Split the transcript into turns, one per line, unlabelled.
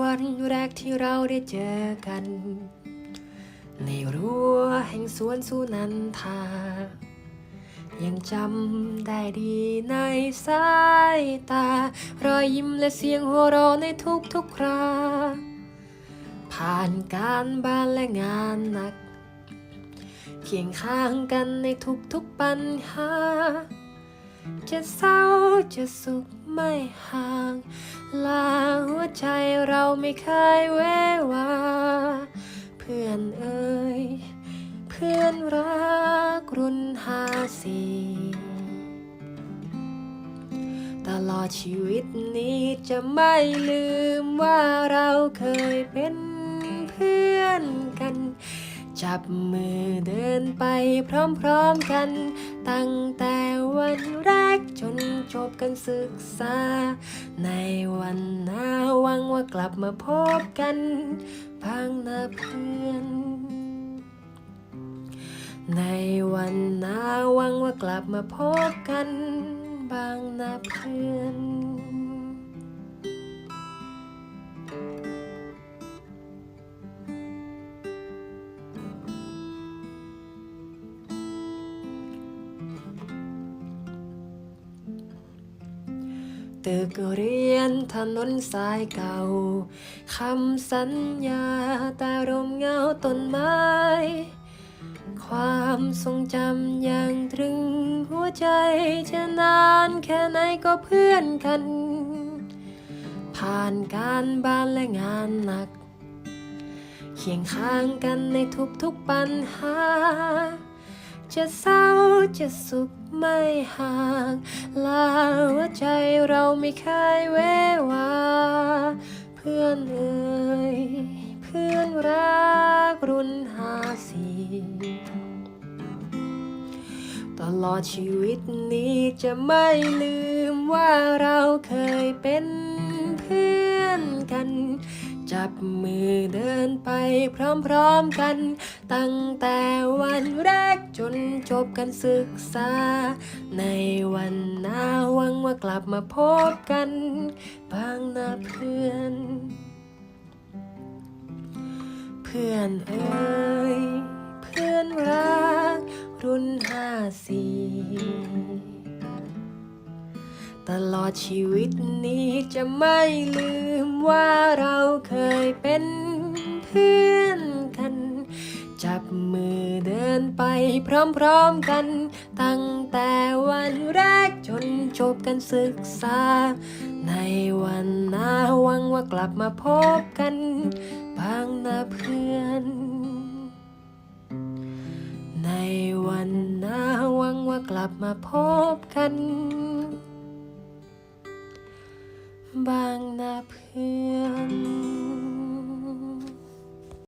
วันแรกที่เราได้เจอกันในรั้วแห่งสวนสุนันทา ยังจำได้ดีในสายตา รอยยิ้มและเสียงหัวเราะในทุกๆครา ผ่านการบ้านและงานหนัก เคียงข้างกันในทุกๆปัญหา จะเศร้าจะสุขไม่ห่างลาหัวใจ เราไม่เคยเววา เพื่อนเอ่ยเพื่อนรักรุ่นห้าสี่ตลอดชีวิตนี้จะไม่ลืมว่าเราเคยเป็นเพื่อนกัน จับมือเดินไปพร้อมๆกัน ตั้งแต่วันแรกจนจบการศึกษา ในวันหน้าหวังว่ากลับมาพบกันบ้างนะเพื่อน ในวันหน้าหวังว่ากลับมาพบกันบางนะเพื่อน ตึกเรียนถนนสายเก่า คำสัญญาแต่ร่มเงาต้นไม้ ความทรงจำยังตรึงหัวใจจะนานแค่ไหนก็เพื่อนกัน ผ่านการบ้านและงานหนัก เคียงข้างกันในทุกๆปัญหา จะเศร้าจะสุขไม่ห่างลาหัวใจเราไม่เคยเววา เพื่อนเอ่ยเพื่อนรักรุ่นห้าสีตลอดชีวิตนี้จะไม่ลืมว่าเราเคยเป็นเพื่อนกัน จับมือเดินไปพร้อมๆกัน ตั้งแต่วันแรกจนจบกันศึกษา ในวันหน้าหวังว่ากลับมาพบกัน บางนะเพื่อน เพื่อนเอ่ยเพื่อนรักรุ่นห้าสี่ ตลอดชีวิตนี้จะไม่ลืมว่าเราเคยเป็นเพื่อนกัน จับมือเดินไปพร้อมๆกัน ตั้งแต่วันแรกจนจบกันศึกษา ในวันหน้าหวังว่ากลับมาพบกันบ้างนะเพื่อน ในวันหน้าหวังว่ากลับมาพบกัน บ้างนะเพื่อน